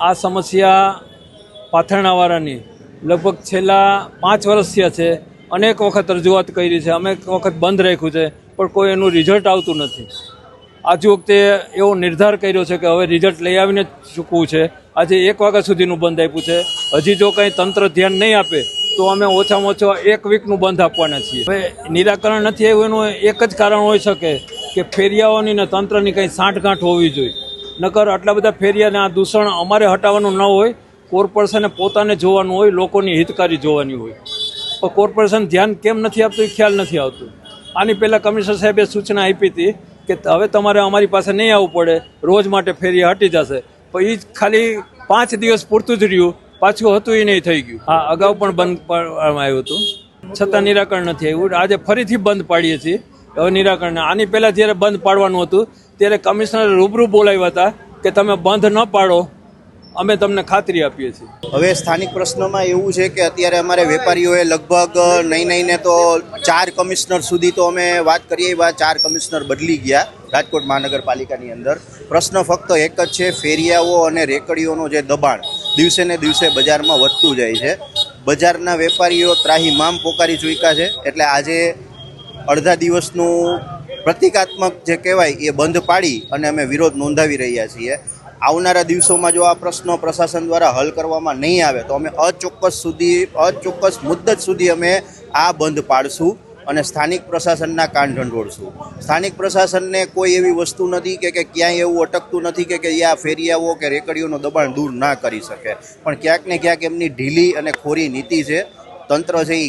આ સમસ્યા પાથરણાવાળાની. લગભગ છેલ્લા પાંચ વર્ષ થયા છે. અનેક વખત રજૂઆત કરી છે, અનેક વખત બંધ રાખ્યું છે, પણ કોઈ એનું રિઝલ્ટ આવતું નથી. આજ વખતે એવો નિર્ધાર કર્યો છે કે હવે રિઝલ્ટ લઈ આવીને ચૂકવું છે. આજે એક વાગ્યા સુધીનું બંધ આપ્યું છે. હજી જો કંઈ તંત્ર ધ્યાન નહીં આપે, તો અમે ઓછામાં ઓછા એક વીકનું બંધ આપવાના છીએ. હવે નિરાકરણ નથી આવ્યું એનું એક જ કારણ હોઈ શકે કે ફેરિયાઓની ને તંત્રની કંઈ સાંઠગાંઠ હોવી જોઈએ. નકર આટલા બધા ફેરિયાને આ દૂષણ અમારે હટાવવાનું ન હોય, કોર્પોરેશને પોતાને જોવાનું હોય, લોકોની હિતકારી જોવાની હોય. પણ કોર્પોરેશન ધ્યાન કેમ નથી આપતું એ ખ્યાલ નથી આવતું. આની પહેલાં કમિશનર સાહેબે સૂચના આપી હતી કે હવે તમારે અમારી પાસે નહીં આવવું પડે, રોજ માટે ફેરિયા હટી જશે. પણ એ જ ખાલી પાંચ દિવસ પૂરતું જ રહ્યું, પાછું હતું એ નહીં થઈ ગયું. હા અગાઉ પણ બંધ પાડવામાં આવ્યું હતું. છતાં નિરાકરણ નથી આવ્યું. આજે ફરીથી બંધ પાડીએ છીએ. નિરાકરણ. આની પહેલાં જ્યારે બંધ પાડવાનું હતું, ત્યારે કમિશનર રૂબરૂ બોલાવ્યા હતા કે તમે બંધ ન પાડો. અમે તમને ખાતરી આપીએ છીએ. હવે સ્થાનિક પ્રશ્નોમાં એવું છે કે અત્યારે અમારે વેપારીઓએ લગભગ નહીં નહીં ને તો ચાર કમિશનર સુધી તો અમે વાત કરીએ એવા ચાર કમિશનર બદલી ગયા રાજકોટ મહાનગરપાલિકાની અંદર. પ્રશ્ન ફક્ત એક જ છે, ફેરિયાઓ અને રેકડીઓનો જે દબાણ દિવસે ને દિવસે બજારમાં વધતું જાય છે. બજારના વેપારીઓ ત્રાહીમામ પોકારી ચૂક્યા છે. એટલે આજે અડધા દિવસનું પ્રતિકાત્મક જે કહેવાય એ બંધ પાડી અને અમે વિરોધ નોંધાવી રહ્યા છીએ. આવનારા દિવસોમાં જો આ પ્રશ્નો પ્રશાસન દ્વારા હલ કરવામાં નહીં આવે, તો અમે અચોક્કસ સુધી, અચોક્કસ મુદ્દત સુધી અમે આ બંધ પાડશું અને સ્થાનિક પ્રશાસનના કાન ઢંઢોળશું સ્થાનિક પ્રશાસનને કોઈ એવી વસ્તુ નથી કે કે ક્યાંય એવું અટકતું નથી કે કે આ ફેરિયાઓ કે રેકડીઓનું દબાણ દૂર ના કરી શકે. પણ ક્યાંક ને ક્યાંક એમની ઢીલી અને ખોરી નીતિ છે તંત્ર છે એ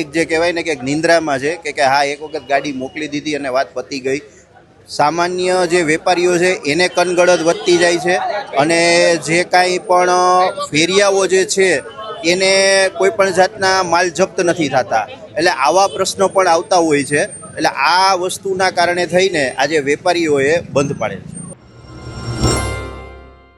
એક જે કહેવાય ને કે નિંદ્રામાં છે, કે કે હા, એક વખત ગાડી મોકલી દીધી અને વાત પતી ગઈ. સામાન્ય જે વેપારીઓ છે, એને કનગડત વધતી જાય છે અને જે કાંઈ પણ ફેરિયાઓ જે છે, એને કોઈ પણ જાતના માલ જપ્ત નથી થતા. એટલે આવા પ્રશ્નો પણ આવતા હોય છે. એટલે આ વસ્તુના કારણે થઈને આજે વેપારીઓએ બંધ પાડેલ છે.